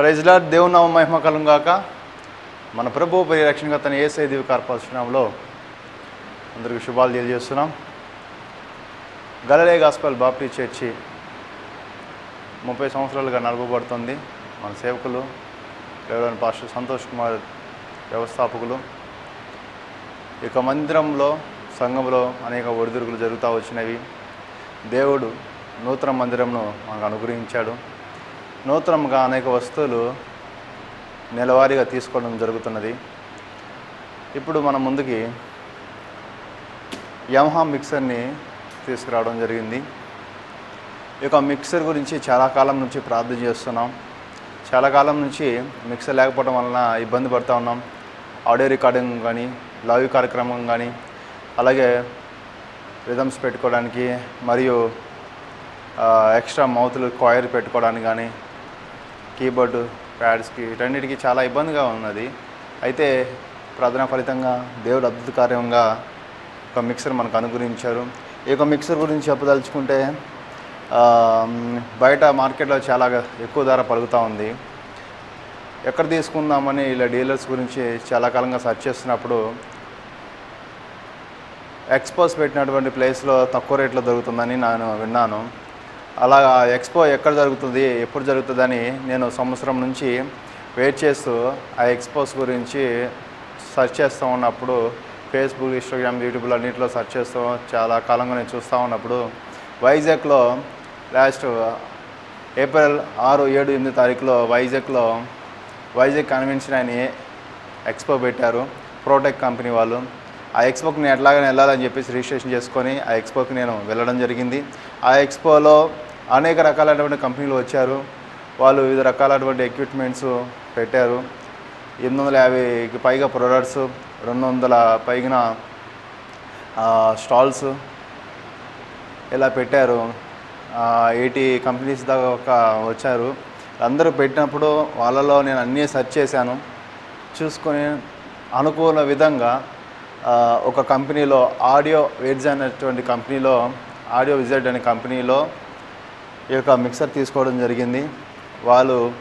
ప్రైజ్లా దేవునామ మహిమ కలం గాక. మన ప్రభు పరిరక్షణగా తన ఏసై దివి కార్పొరేషన్లో అందరికీ శుభాలు తెలియజేస్తున్నాం. గలలే గాస్పల్ బాప్టీ చర్చి ముప్పై సంవత్సరాలుగా నడపబడుతుంది మన సేవకులు రెవరెండ్ పాస్టర్ సంతోష్ కుమార్ వ్యవస్థాపకులు. ఇక మందిరంలో సంఘంలో అనేక ఒడిదుడుకులు జరుగుతూ వచ్చినవి. దేవుడు నూతన మందిరంను మనకు అనుగ్రహించాడు. నూతనంగా అనేక వస్తువులు నెలవారీగా తీసుకోవడం జరుగుతున్నది. ఇప్పుడు మన ముందుకి యమహా మిక్సర్ని తీసుకురావడం జరిగింది. ఈ యొక్క మిక్సర్ గురించి చాలా కాలం నుంచి ప్రార్థన చేస్తున్నాం. చాలా కాలం నుంచి మిక్సర్ లేకపోవడం వలన ఇబ్బంది పడుతూ ఉన్నాం. ఆడియో రికార్డింగ్ కానీ లైవ్ కార్యక్రమం కానీ అలాగే రిథమ్స్ పెట్టుకోవడానికి మరియు ఎక్స్ట్రా మౌతులు కాయిర్ పెట్టుకోవడానికి కానీ కీబోర్డ్ ప్యాడ్స్కి వీటన్నిటికీ చాలా ఇబ్బందిగా ఉన్నది. అయితే ప్రార్థన ఫలితంగా దేవుడు అద్భుత కార్యంగా ఒక మిక్సర్ మనకు అనుగ్రహించారు. ఈ యొక్క మిక్సర్ గురించి చెప్పదలుచుకుంటే బయట మార్కెట్లో చాలా ఎక్కువ ధర పలుకుతూ ఉంది. ఎక్కడ తీసుకుందామని ఇలా డీలర్స్ గురించి చాలా కాలంగా సెర్చ్ చేస్తున్నప్పుడు ఎక్స్పోస్ పెట్టినటువంటి ప్లేస్లో తక్కువ రేట్లో దొరుకుతుందని నేను విన్నాను. అలా ఎక్స్పో ఎక్కడ జరుగుతుంది ఎప్పుడు జరుగుతుందని నేను సంవత్సరం నుంచి వెయిట్ చేస్తూ ఆ ఎక్స్పోస్ గురించి సెర్చ్ చేస్తూ ఉన్నప్పుడు ఫేస్బుక్ ఇన్స్టాగ్రామ్ యూట్యూబ్లో అన్నింటిలో సెర్చ్ చేస్తూ చాలా కాలంగా నేను చూస్తూ ఉన్నప్పుడు వైజాగ్లో లాస్ట్ ఏప్రిల్ ఆరు ఏడు ఎనిమిది తారీఖులో వైజాగ్లో వైజాగ్ కన్వెన్షన్ అని ఎక్స్పో పెట్టారు ప్రోటెక్ కంపెనీ వాళ్ళు. ఆ ఎక్స్పోకి నేను ఎట్లాగైనా వెళ్ళాలని చెప్పేసి రిజిస్ట్రేషన్ చేసుకొని ఆ ఎక్స్పోకి నేను వెళ్ళడం జరిగింది. ఆ ఎక్స్పోలో అనేక రకాలైనటువంటి కంపెనీలు వచ్చారు. వాళ్ళు వివిధ రకాలైనటువంటి ఎక్విప్మెంట్స్ పెట్టారు. ఎనిమిది వందల యాభైకి పైగా ప్రొడక్ట్స్ రెండు వందల పైన స్టాల్స్ ఇలా పెట్టారు. ఎయిటీ కంపెనీస్ దాకా వచ్చారు. అందరూ పెట్టినప్పుడు వాళ్ళలో నేను అన్నీ సెర్చ్ చేశాను. చూసుకొని అనుకూల విధంగా ఒక కంపెనీలో ఆడియో వెడ్జ్ అనేటువంటి కంపెనీలో ఆడియో విజెడ్ అనే కంపెనీలో ఈ యొక్క మిక్సర్ తీసుకోవడం జరిగింది. వాళ్ళు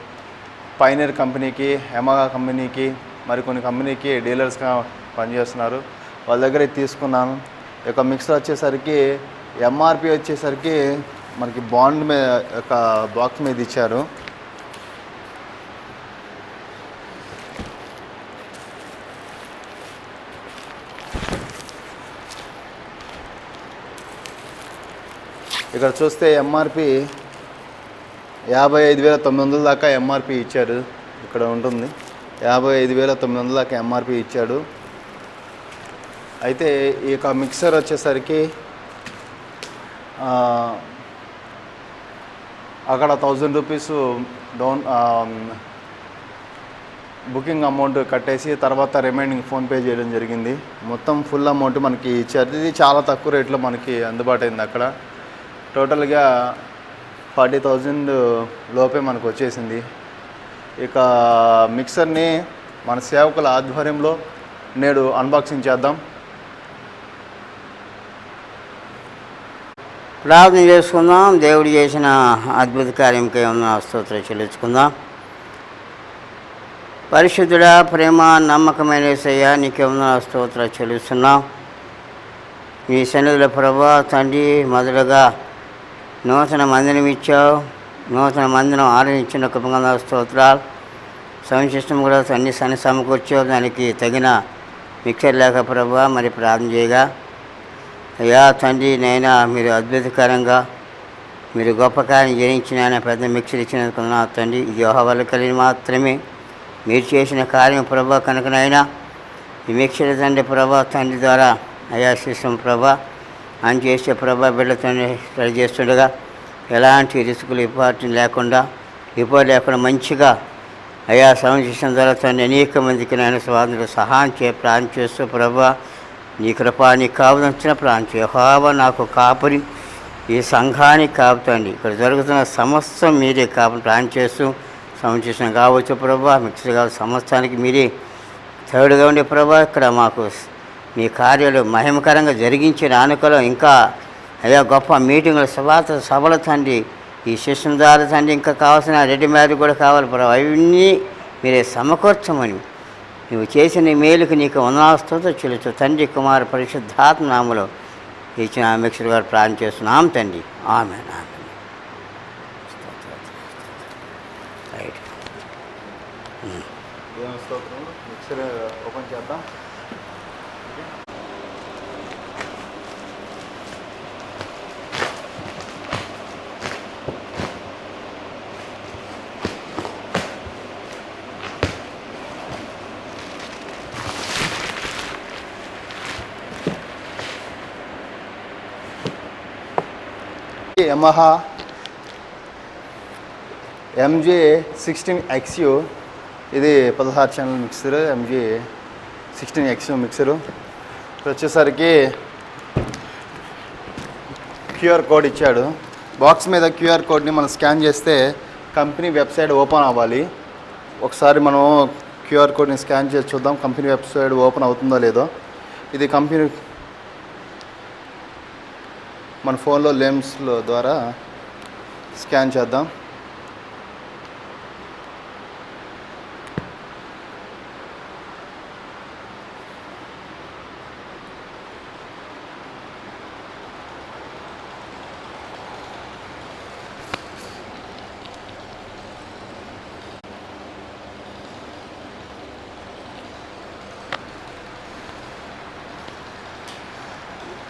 పైనర్ కంపెనీకి హెమగా కంపెనీకి మరికొన్ని కంపెనీకి డీలర్స్గా పనిచేస్తున్నారు. వాళ్ళ దగ్గర తీసుకున్నాను. ఈ యొక్క మిక్సర్ వచ్చేసరికి ఎంఆర్పి వచ్చేసరికి మనకి బాండ్ మీద ఒక బాక్స్ మీద ఇచ్చారు. ఇక్కడ చూస్తే ఎంఆర్పి యాభై ఐదు వేల తొమ్మిది వందల దాకా ఎంఆర్పి ఇచ్చారు ఇక్కడ ఉంటుంది. యాభై ఐదు వేల తొమ్మిది వందల దాకా ఎంఆర్పి ఇచ్చాడు. అయితే ఈ యొక్క మిక్సర్ వచ్చేసరికి అక్కడ thousand rupees down booking amount కట్టేసి తర్వాత రిమైనింగ్ ఫోన్పే చేయడం జరిగింది. మొత్తం ఫుల్ అమౌంట్ మనకి ఇచ్చారు. ఇది చాలా తక్కువ రేట్లో మనకి అందుబాటు అయింది అక్కడ. టోటల్గా ఫార్టీ థౌజండ్ లోపే మనకు వచ్చేసింది. ఇక మిక్సర్ని మన సేవకుల ఆధ్వర్యంలో నేడు అన్బాక్సింగ్ చేద్దాం. ప్రార్థన చేసుకుందాం. దేవుడు చేసిన అద్భుత కార్యంకై ఉన్న స్తోత్రం చెల్లించుకుందాం. పరిశుద్ధుడ ప్రేమ నమ్మకమైన సయ్య నీకేమన్నా స్తోత్ర చెల్లిస్తున్నాం. నీ సన్నిధుల ప్రభా తండ్రి మొదలుగా నూతన మందిరం ఇచ్చావు. నూతన మందిరం ఆరంభించిన కృపగంధ స్తోత్రాలు. సంశిష్టం కూడా అన్ని సన్ని సమకూర్చావు. దానికి తగిన మిక్సర్ లేక ప్రభా మరి ప్రార్థన చేయగా. అయ్యా తండ్రి నైనా మీరు అద్భుతకరంగా మీరు గొప్ప కార్యం జరించిన ఆయన పెద్ద మిక్సర్ ఇచ్చినందుకు నా తండ్రి. ఇది యోహవల్ల కలిగి మాత్రమే మీరు చేసిన కార్యం ప్రభా కనుకనైనా ఈ మిక్సర్ తండ్రి ప్రభా తండ్రి ద్వారా అయా శిష్యం ప్రభా అని చేసే ప్రభా బిడ్డతో స్టడీ చేస్తుండగా ఎలాంటి రిస్కులు ఇబ్బంది లేకుండా ఇబ్బంది లేకుండా మంచిగా అయా సంశిష్టం ద్వారా తండ్రి అనేక మందికి నాయన స్వాతంత్ర సహాయం చే ప్రాణం చేస్తూ ప్రభా నీ కృప నీ కావలసిన ప్రాణం చేహావ నాకు కాపురి. ఈ సంఘానికి కాపుతండి ఇక్కడ జరుగుతున్న సమస్తం మీరే కాపు ప్లాన్ చేస్తూ సముచితం కావచ్చు ప్రభా. మిక్స్ కావచ్చు సమస్తానికి మీరే. థర్డ్గా ఉండే ప్రభా ఇక్కడ మాకు మీ కార్యాలు మహిమకరంగా జరిగించిన ఆనుకలో ఇంకా అయ్యా గొప్ప మీటింగుల సభాత సభల తండ్రి ఈ శిష్యం ద్వారా తండ్రి ఇంకా కావాల్సిన రెడీమేడ్ కూడా కావాలి ప్రభు. అవన్నీ మీరే సమకూర్చమని నువ్వు చేసిన మేలుకు నీకు వందనాస్తుతో చెల్లుతూ తండ్రి కుమార పరిశుద్ధాత్మ నామలో ఇచ్చిన మిక్సర్ గారు ప్రార్థన చేస్తున్నాం తండ్రి. ఆమె ఆమె దేవుని స్తోత్రం మిక్సర్ ఓపెన్ చేద్దాం యమహా ఎంజే సిక్స్టీన్ ఎక్స్యూ ఇది పదహారు channel mixer MJ sixteen XU mixer ఇప్పుడు వచ్చేసరికి క్యూఆర్ కోడ్ ఇచ్చాడు. బాక్స్ మీద క్యూఆర్ కోడ్ని మనం స్కాన్ చేస్తే కంపెనీ వెబ్సైట్ ఓపెన్ అవ్వాలి. ఒకసారి మనం క్యూఆర్ కోడ్ని స్కాన్ చేసి చూద్దాం కంపెనీ వెబ్సైట్ ఓపెన్ అవుతుందో లేదో. ఇది కంపెనీ మన ఫోన్లో లెన్స్లో ద్వారా స్కాన్ చేద్దాం.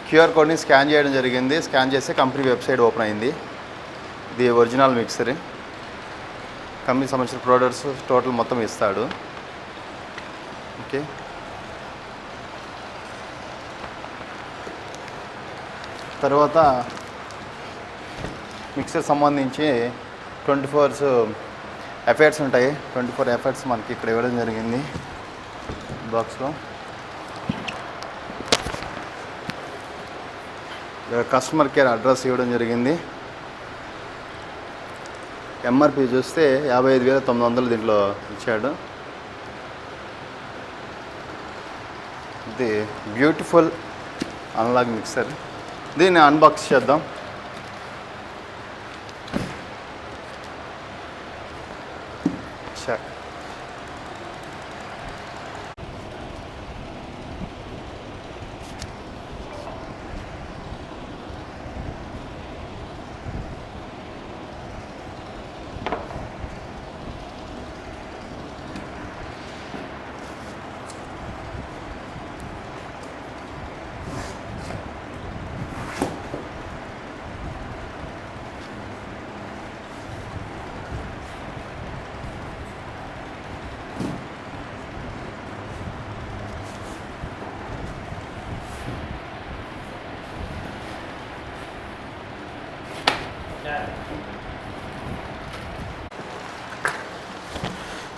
క్యూఆర్ కోడ్ని స్కాన్ చేయడం జరిగింది. స్కాన్ చేస్తే కంపెనీ వెబ్సైట్ ఓపెన్ అయింది. ఇది ఒరిజినల్ మిక్సర్. కంపెనీ సంబంధించిన ప్రోడక్ట్స్ టోటల్ మొత్తం ఇస్తాడు. ఓకే. తర్వాత మిక్సర్ సంబంధించి ట్వంటీ ఫోర్స్ ఎఫర్ట్స్ ఉంటాయి. ట్వంటీ ఫోర్ ఎఫర్ట్స్ మనకి ఇక్కడ ఇవ్వడం జరిగింది బాక్స్లో. కస్టమర్ కేర్ అడ్రస్ ఇవ్వడం జరిగింది. ఎంఆర్పి చూస్తే యాభై ఐదు వేల తొమ్మిది వందలు దీంట్లో ఇచ్చాడు. ఇది బ్యూటిఫుల్ అన్లాగ్ మిక్సర్ దీన్ని అన్బాక్స్ చేద్దాం. చ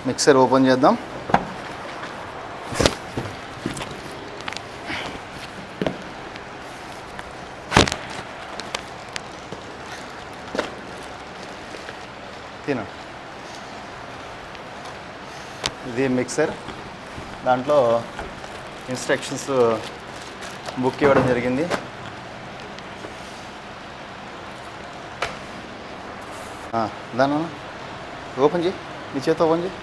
మిక్సర్ ఓపెన్ చేద్దాం. తిను. ఇది మిక్సర్. దాంట్లో ఇన్స్ట్రక్షన్స్ బుక్ ఇవ్వడం జరిగింది. దాని ఓపెన్ చేయి. నీ చేత ఓపెన్ చేయి.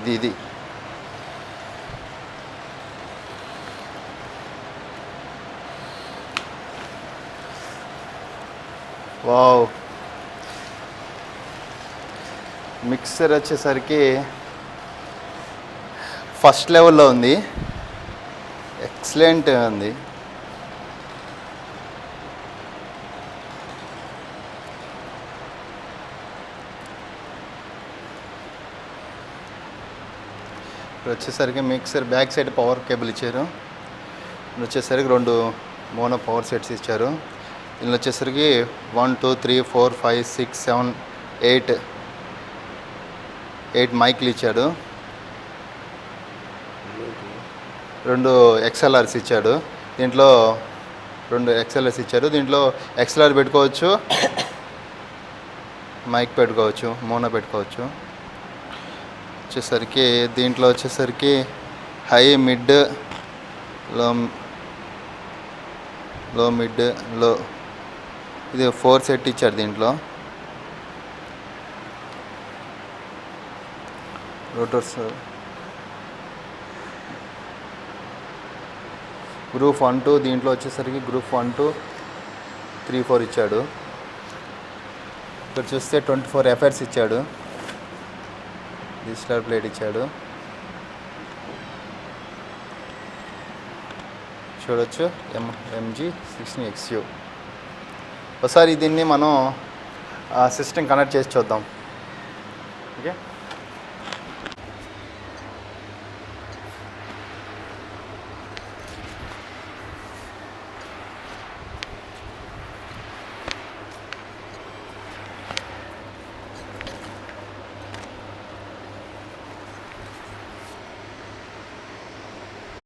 ఇది ఇది. వావ్. మిక్సర్ వచ్చేసరికి ఫస్ట్ లెవెల్లో ఉంది. ఎక్సలెంట్ ఉంది. ఇప్పుడు వచ్చేసరికి mixer back side power cable ఇచ్చారు. ఇప్పుడు వచ్చేసరికి రెండు మోనో పవర్ సెట్స్ ఇచ్చారు. ఇందులో వచ్చేసరికి one two three four five six seven eight eight మైక్లు ఇచ్చాడు. రెండు ఎక్స్ఎల్ఆర్స్ ఇచ్చాడు. దీంట్లో రెండు ఎక్స్ఎల్ఆర్స్ ఇచ్చారు. దీంట్లో ఎక్స్ఎల్ఆర్ పెట్టుకోవచ్చు మైక్ పెట్టుకోవచ్చు మోనో పెట్టుకోవచ్చు. వచ్చేసరికి దీంట్లో వచ్చేసరికి హై మిడ్లో లో మిడ్లో. ఇది ఫోర్ సెట్ ఇచ్చాడు దీంట్లో. రోటర్స్. గ్రూప్ వన్ టూ దీంట్లో వచ్చేసరికి group one two three four ఇచ్చాడు. ఇక్కడ చూస్తే ట్వంటీ ఫోర్ ఎఫ్ఐఆర్స్ ఇచ్చాడు. డిజిటల్ ప్లేట్ ఇచ్చాడు. చూడొచ్చు. M MG sixteen XU. ఒకసారి దీన్ని మనం సిస్టమ్ కనెక్ట్ చేసి చూద్దాం. ఓకే?